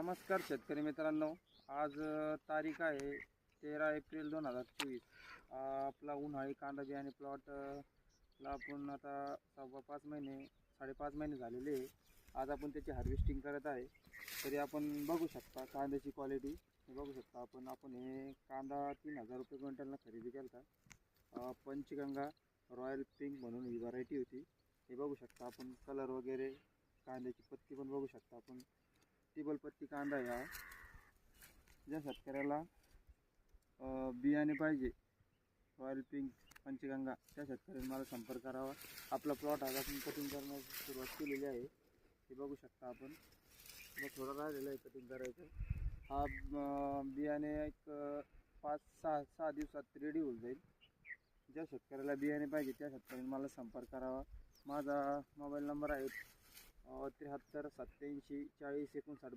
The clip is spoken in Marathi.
नमस्कार शेतकरी मित्रांनो. आज तारीख आहे तेरा एप्रिल दोन हजार चोवीस. आपला उन्हाळी कांदा बियाणे प्लॉट ला आपण आता सव्वा पाच महिने साडेपाच महिने झालेले आहे. आज आपण त्याची हार्वेस्टिंग करत आहे. तरी आपण बघू शकता कांद्याची क्वालिटी हे बघू शकता आपण आपण हे कांदा तीन हजार रुपये क्विंटलनं खरेदी केला पंचगंगा रॉयल पिंक म्हणून ही व्हरायटी होती. हे बघू शकता आपण कलर वगैरे कांद्याची पत्ती पण बघू शकता आपण. टिबल पत्ती कांदा आहे हा ज्या शेतकऱ्याला बियाणे पाहिजे रॉयल पिंक पंचगंगा त्या शेतकऱ्यांनी मला संपर्क करावा. आपला प्लॉट आज आपण कटिंग करण्याची सुरुवात केलेली आहे. हे बघू शकता आपण. थोडा थोडं राहिलेलं आहे कटिंग करायचं. हा बियाणे एक पाच सहा सहा दिवसात रेडी होऊन जाईल. ज्या शेतकऱ्याला बियाणे पाहिजे त्या शेतकऱ्यांनी मला संपर्क करावा. माझा मोबाईल नंबर आहे त्र्याहत्तर सत्याऐंशी चाळीस एकोणसाठ